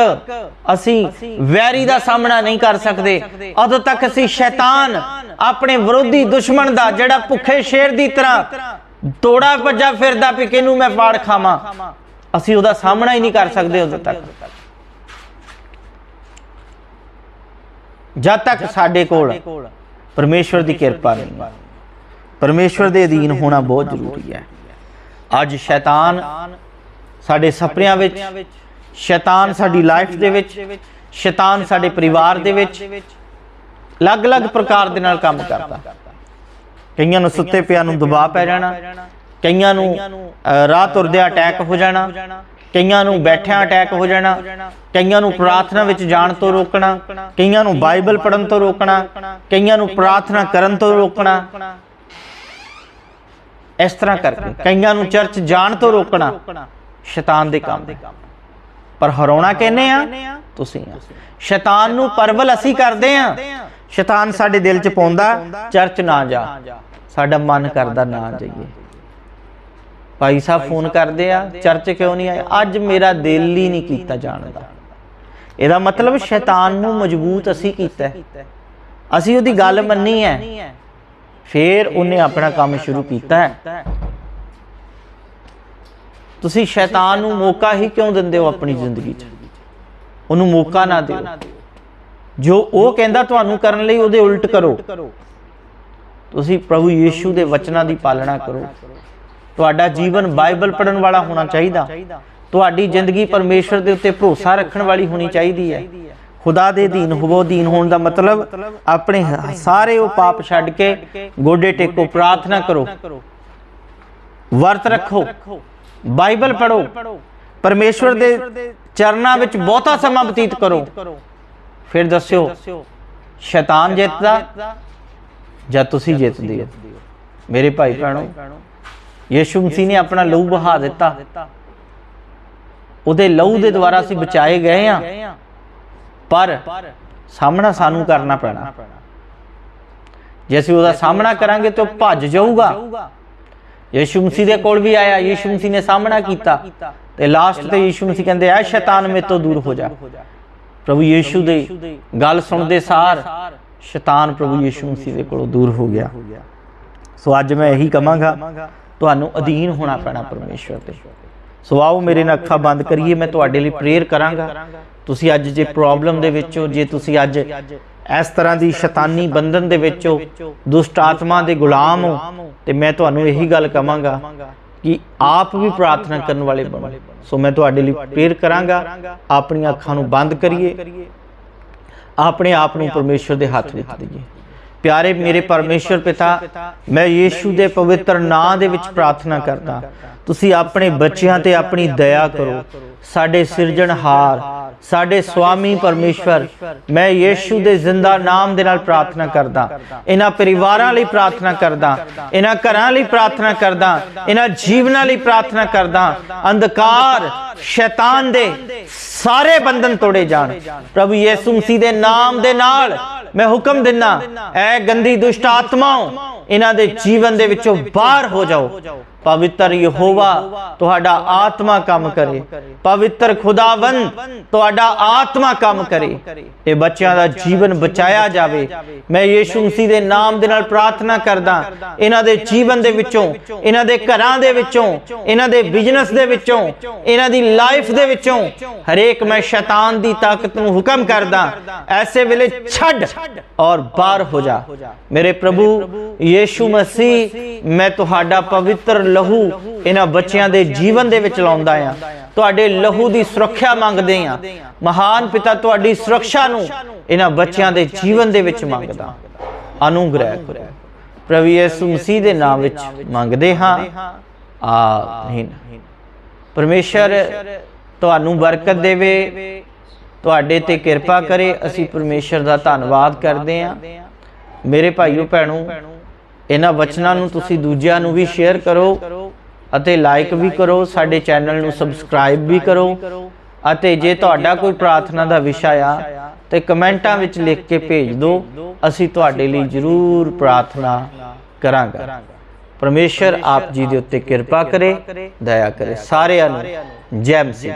ਅਸੀਂ ਵੈਰੀ ਦਾ ਸਾਹਮਣਾ ਨਹੀਂ ਕਰ ਸਕਦੇ। ਉਦੋਂ ਤੱਕ ਅਸੀਂ ਸ਼ੈਤਾਨ ਆਪਣੇ ਵਿਰੋਧੀ ਦੁਸ਼ਮਣ ਦਾ ਜਿਹੜਾ ਭੁੱਖੇ ਸ਼ੇਰ ਦੀ ਤਰ੍ਹਾਂ ਤੋੜਾ ਭੱਜਾ ਫਿਰਦਾ ਵੀ ਕਿਹਨੂੰ ਮੈਂ ਫਾੜ ਖਾਵਾਂ? ਅਸੀਂ ਉਹਦਾ ਸਾਹਮਣਾ ਹੀ ਨਹੀਂ ਕਰ ਸਕਦੇ ਉਦੋਂ ਤੱਕ। ਜਦ ਤੱਕ ਸਾਡੇ ਕੋਲ ਪਰਮੇਸ਼ਵਰ ਦੀ ਕਿਰਪਾ ਨਹੀਂ ਪਰਮੇਸ਼ਵਰ ਦੇ ਅਧੀਨ ਹੋਣਾ ਬਹੁਤ ਜ਼ਰੂਰੀ ਹੈ। ਅੱਜ ਸ਼ੈਤਾਨ ਸਾਡੇ ਸੁਪਨਿਆਂ ਵਿੱਚ ਸ਼ੈਤਾਨ ਸਾਡੀ ਲਾਈਫ ਦੇ ਵਿੱਚ ਸ਼ੈਤਾਨ ਸਾਡੇ ਪਰਿਵਾਰ ਦੇ ਵਿੱਚ ਅਲੱਗ-ਅਲੱਗ ਪ੍ਰਕਾਰ ਦੇ ਨਾਲ ਕੰਮ ਕਰਦਾ। ਕਈਆਂ ਨੂੰ ਸੁੱਤੇ ਪਿਆ ਨੂੰ ਦਬਾਅ ਪੈ ਜਾਣਾ। ਕਈਆਂ ਨੂੰ ਰਾਹ ਤੁਰਦਿਆਂ ਅਟੈਕ ਹੋ ਜਾਣਾ ਕਈਆਂ ਨੂੰ ਬੈਠਿਆਂ ਅਟੈਕ ਹੋ ਜਾਣਾ ਕਈਆਂ ਨੂੰ ਪ੍ਰਾਰਥਨਾ ਵਿੱਚ ਜਾਣ ਤੋਂ ਰੋਕਣਾ ਕਈਆਂ ਨੂੰ ਬਾਈਬਲ ਪੜ੍ਹਨ ਤੋਂ ਰੋਕਣਾ ਕਈਆਂ ਨੂੰ ਪ੍ਰਾਰਥਨਾ ਕਰਨ ਤੋਂ ਰੋਕਣਾ ਇਸ ਤਰ੍ਹਾਂ ਕਰਕੇ ਕਈਆਂ ਨੂੰ ਚਰਚ ਜਾਣ ਤੋਂ ਰੋਕਣਾ ਸ਼ੈਤਾਨ ਦੇ ਕੰਮ। ਪਰ ਹਰਾਉਣਾ ਕਹਿੰਨੇ ਆ ਤੁਸੀਂ ਆ ਸ਼ੈਤਾਨ ਨੂੰ ਪਰਵਲ ਅਸੀਂ ਕਰਦੇ ਆ ਸ਼ੈਤਾਨ ਸਾਡੇ ਦਿਲ 'ਚ ਪਾਉਂਦਾ ਚਰਚ ਨਾ ਜਾ ਸਾਡਾ ਮਨ ਕਰਦਾ ਨਾ ਜਾਈਏ ਭਾਈ ਸਾਹਿਬ ਫੋਨ ਕਰਦੇ ਆ, ਚਰਚ ਕਿਉਂ ਨਹੀਂ ਆਏ? ਅੱਜ ਮੇਰਾ ਦਿਲ ਹੀ ਨਹੀਂ ਕੀਤਾ ਜਾਣ ਦਾ। ਇਹਦਾ ਮਤਲਬ ਸ਼ੈਤਾਨ ਨੂੰ ਮਜ਼ਬੂਤ ਅਸੀਂ ਕੀਤਾ ਅਸੀਂ ਉਹਦੀ ਗੱਲ ਮੰਨੀ ਹੈ। ਫਿਰ ਉਹਨੇ ਆਪਣਾ ਕੰਮ ਸ਼ੁਰੂ ਕੀਤਾ ਹੈ। ਤੁਸੀਂ ਸ਼ੈਤਾਨ ਨੂੰ ਮੌਕਾ ਹੀ ਕਿਉਂ ਦਿੰਦੇ ਹੋ ਆਪਣੀ ਜ਼ਿੰਦਗੀ 'ਚ? ਉਹਨੂੰ ਮੌਕਾ ਨਾ ਦਿਓ। ਜੋ ਉਹ ਕਹਿੰਦਾ ਤੁਹਾਨੂੰ ਕਰਨ ਲਈ ਉਹਦੇ ਉਲਟ ਕਰੋ। ਤੁਸੀਂ ਪ੍ਰਭੂ ਯੀਸ਼ੂ ਦੇ ਵਚਨਾਂ ਦੀ ਪਾਲਣਾ ਕਰੋ। ਤੁਹਾਡਾ ਜੀਵਨ ਬਾਈਬਲ ਪੜਨ ਵਾਲਾ ਹੋਣਾ ਚਾਹੀਦਾ। ਤੁਹਾਡੀ ਜ਼ਿੰਦਗੀ ਪਰਮੇਸ਼ਰ ਦੇ ਉੱਤੇ ਭਰੋਸਾ ਰੱਖਣ ਵਾਲੀ ਹੋਣੀ ਚਾਹੀਦੀ ਹੈ। ਖੁਦਾ ਦੇ ਅਧੀਨ ਹੋਵੋ, ਅਧੀਨ ਹੋਣ ਦਾ ਮਤਲਬ ਆਪਣੇ ਸਾਰੇ ਉਹ ਪਾਪ ਛੱਡ ਕੇ ਗੋਡੇ ਟੇਕੋ, ਪ੍ਰਾਰਥਨਾ ਕਰੋ। ਵਰਤ ਰੱਖੋ। ਬਾਈਬਲ ਪੜੋ ਪਰਮੇਸ਼ਵਰ ਦੇ ਚਰਨਾਂ ਵਿੱਚ ਬਹੁਤਾ ਸਮਾਂ ਬਤੀਤ ਕਰੋ। ਫਿਰ ਦੱਸਿਓ, ਸ਼ੈਤਾਨ ਜਿੱਤਦਾ ਜਾਂ ਤੁਸੀਂ ਜਿੱਤਦੇ ਹੋ? ਮੇਰੇ ਭਾਈ ਭੈਣੋ ਯੀਸ਼ੂ ਮਸੀਹ ਨੇ ਆਪਣਾ ਲਹੂ ਬਹਾ ਦਿੱਤਾ। ਉਹਦੇ ਲਹੂ ਦੇ ਦੁਆਰਾ ਅਸੀਂ ਬਚਾਏ ਗਏ ਆ ਪਰ ਸਾਹਮਣਾ ਸਾਨੂੰ ਕਰਨਾ ਪੈਣਾ। ਜੇ ਅਸੀਂ ਉਹਦਾ ਸਾਹਮਣਾ ਕਰਾਂਗੇ ਤਾਂ ਭੱਜ ਜਾਊਗਾ। ਯੀਸ਼ੂ ਮਸੀਹ ਦੇ ਕੋਲ ਵੀ ਆਇਆ। ਯੀਸ਼ੂ ਮਸੀਹ ਨੇ ਸਾਹਮਣਾ ਕੀਤਾ। ਤੇ ਲਾਸਟ ਤੇ ਯੀਸ਼ੂ ਮਸੀਹ ਕਹਿੰਦੇ ਆ ਸ਼ੈਤਾਨ ਮੇਰੇ ਤੋਂ ਦੂਰ ਹੋ ਜਾ। ਪ੍ਰਭੂ ਯੀਸ਼ੂ ਦੇ ਗੱਲ ਸੁਣਦੇ ਸਾਰ ਸ਼ੈਤਾਨ ਪ੍ਰਭੂ ਯੀਸ਼ੂ ਮਸੀਹ ਦੇ ਕੋਲੋਂ ਦੂਰ ਹੋ ਗਿਆ। ਸੋ ਅੱਜ ਮੈਂ ਇਹੀ ਕਹਾਂਗਾ ਤੁਹਾਨੂੰ ਅਧੀਨ ਹੋਣਾ ਪੈਣਾ ਪਰਮੇਸ਼ਵਰ ਤੇ। ਸੋ ਆਓ ਮੇਰੇ ਨਾਲ ਅੱਖਾਂ ਬੰਦ ਕਰੀਏ ਮੈਂ ਤੁਹਾਡੇ ਲਈ ਪ੍ਰੇਅਰ ਕਰਾਂਗਾ। ਤੁਸੀਂ ਅੱਜ ਜੇ ਪ੍ਰੋਬਲਮ ਦੇ ਵਿੱਚ ਹੋ ਜੇ ਤੁਸੀਂ ਅੱਜ ਇਸ ਤਰ੍ਹਾਂ ਦੀ ਸ਼ੈਤਾਨੀ ਬੰਧਨ ਦੇ ਵਿੱਚ ਹੋ ਦੁਸ਼ਟ ਆਤਮਾ ਦੇ ਗੁਲਾਮ ਹੋ ਤੇ ਮੈਂ ਤੁਹਾਨੂੰ ਇਹੀ ਗੱਲ ਕਹਾਂਗਾ ਕਿ ਆਪ ਵੀ ਪ੍ਰਾਰਥਨਾ ਕਰਨ ਵਾਲੇ ਬਣੋ। ਸੋ ਮੈਂ ਤੁਹਾਡੇ ਲਈ ਪ੍ਰੇਰ ਕਰਾਂਗਾ। ਆਪਣੀਆਂ ਅੱਖਾਂ ਨੂੰ ਬੰਦ ਕਰੀਏ। ਆਪਣੇ ਆਪ ਨੂੰ ਪਰਮੇਸ਼ਰ ਦੇ ਹੱਥ ਵਿੱਚ ਦਈਏ। ਪਿਆਰੇ ਮੇਰੇ ਪਰਮੇਸ਼ਰ ਪਿਤਾ ਮੈਂ ਯੀਸ਼ੂ ਦੇ ਪਵਿੱਤਰ ਨਾਮ ਦੇ ਵਿੱਚ ਪ੍ਰਾਰਥਨਾ ਕਰਦਾ। ਤੁਸੀਂ ਆਪਣੇ ਬੱਚਿਆਂ ਤੇ ਆਪਣੀ ਦਇਆ ਕਰੋ। ਸਾਡੇ ਸਿਰਜਣਹਾਰ ਸਾਡੇ ਸੁਆਮੀ ਪਰਮੇਸ਼ਵਰ ਮੈਂ ਯੀਸ਼ੂ ਦੇ ਜ਼ਿੰਦਾ ਨਾਮ ਦੇ ਨਾਲ ਪ੍ਰਾਰਥਨਾ ਕਰਦਾ। ਇਹਨਾਂ ਪਰਿਵਾਰਾਂ ਲਈ ਪ੍ਰਾਰਥਨਾ ਕਰਦਾ। ਇਹਨਾਂ ਘਰਾਂ ਲਈ ਪ੍ਰਾਰਥਨਾ ਕਰਦਾ। ਇਹਨਾਂ ਜੀਵਨਾਂ ਲਈ ਪ੍ਰਾਰਥਨਾ ਕਰਦਾ। ਅੰਧਕਾਰ ਸ਼ੈਤਾਨ ਦੇ ਸਾਰੇ ਬੰਧਨ ਤੋੜੇ ਜਾਣ। ਪ੍ਰਭੂ ਯਿਸੂ ਮਸੀਹ ਦੇ ਨਾਮ ਦੇ ਨਾਲ ਮੈਂ ਹੁਕਮ ਦਿੰਨਾ ਐ ਗੰਦੀ ਦੁਸ਼ਟ ਆਤਮਾਓ ਇਹਨਾਂ ਦੇ ਜੀਵਨ ਦੇ ਵਿੱਚੋਂ ਬਾਹਰ ਹੋ ਜਾਓ। ਪਵਿੱਤਰ ਯਹੋਵਾ ਤੁਹਾਡਾ ਆਤਮਾ ਕੰਮ ਕਰੇ। ਪਵਿੱਤਰ ਖੁਦਾਵੰ ਤੁਹਾਡਾ ਆਤਮਾ ਕੰਮ ਕਰੇ। ਇਹ ਬੱਚਿਆਂ ਦਾ ਜੀਵਨ ਬਚਾਇਆ ਜਾਵੇ। ਮੈਂ ਯੀਸ਼ੂ ਮਸੀਹ ਦੇ ਨਾਮ ਦੇ ਨਾਲ ਪ੍ਰਾਰਥਨਾ ਕਰਦਾ। ਇਹਨਾਂ ਦੇ ਜੀਵਨ ਦੇ ਵਿੱਚੋਂ, ਇਹਨਾਂ ਦੇ ਘਰਾਂ ਦੇ ਵਿੱਚੋਂ, ਇਹਨਾਂ ਦੇ ਬਿਜ਼ਨਸ ਦੇ ਵਿੱਚੋਂ, ਇਹਨਾਂ ਦੀ ਲਾਈਫ ਦੇ ਵਿੱਚੋਂ ਹਰੇਕ ਮੈਂ ਸ਼ੈਤਾਨ ਦੀ ਤਾਕਤ ਨੂੰ ਹੁਕਮ ਕਰਦਾ। ਐਸੇ ਵੇਲੇ ਛੱਡ ਔਰ ਬਾਹਰ ਹੋ ਜਾ। ਮੇਰੇ ਪ੍ਰਭੂ ਯੀਸ਼ੂ ਮਸੀਹ, ਮੈਂ ਤੁਹਾਡਾ ਪਵਿੱਤਰ ਲਹੂ ਇਹਨਾਂ ਬੱਚਿਆਂ ਦੇ ਜੀਵਨ ਦੇ ਵਿੱਚ ਲਾਉਂਦਾ ਆ। ਤੁਹਾਡੇ ਲਹੂ ਦੀ ਸੁਰੱਖਿਆ ਮੰਗਦੇ ਆ। ਮਹਾਨ ਪਿਤਾ ਤੁਹਾਡੀ ਸੁਰੱਖਿਆ ਨੂੰ ਇਹਨਾਂ ਬੱਚਿਆਂ ਦੇ ਜੀਵਨ ਦੇ ਵਿੱਚ ਮੰਗਦਾ। ਅਨੁਗ੍ਰਹਿ ਕਰੋ। ਪ੍ਰਭੂ ਯਿਸੂ ਮਸੀਹ ਦੇ ਨਾਮ ਵਿੱਚ ਮੰਗਦੇ ਹਾਂ। ਆਮੀਨ। ਪਰਮੇਸ਼ਰ ਤੁਹਾਨੂੰ ਬਰਕਤ ਦੇਵੇ। ਤੁਹਾਡੇ ਤੇ ਕਿਰਪਾ ਕਰੇ। ਅਸੀਂ ਪਰਮੇਸ਼ਰ ਦਾ ਧੰਨਵਾਦ ਕਰਦੇ ਹਾਂ। ਮੇਰੇ ਭਾਈਓ, ਭੈਣੋ ਇਹਨਾਂ ਵਚਨਾਂ ਨੂੰ ਤੁਸੀਂ ਦੂਜਿਆਂ ਨੂੰ ਵੀ ਸ਼ੇਅਰ ਕਰੋ ਅਤੇ ਲਾਈਕ ਵੀ ਕਰੋ ਸਾਡੇ ਚੈਨਲ ਨੂੰ ਸਬਸਕ੍ਰਾਈਬ ਵੀ ਕਰੋ ਅਤੇ ਜੇ ਤੁਹਾਡਾ ਕੋਈ ਪ੍ਰਾਰਥਨਾ ਦਾ ਵਿਸ਼ਾ ਆ ਤੇ ਕਮੈਂਟਾਂ ਵਿੱਚ ਲਿਖ ਕੇ ਭੇਜ ਦਿਓ। ਅਸੀਂ ਤੁਹਾਡੇ ਲਈ ਜ਼ਰੂਰ ਪ੍ਰਾਰਥਨਾ ਕਰਾਂਗਾ। ਪਰਮੇਸ਼ਰ ਆਪ ਜੀ ਦੇ ਉੱਤੇ ਕਿਰਪਾ ਕਰੇ ਦਇਆ ਕਰੇ। ਸਾਰਿਆਂ ਨੂੰ ਜੈ ਮਸੀਹ।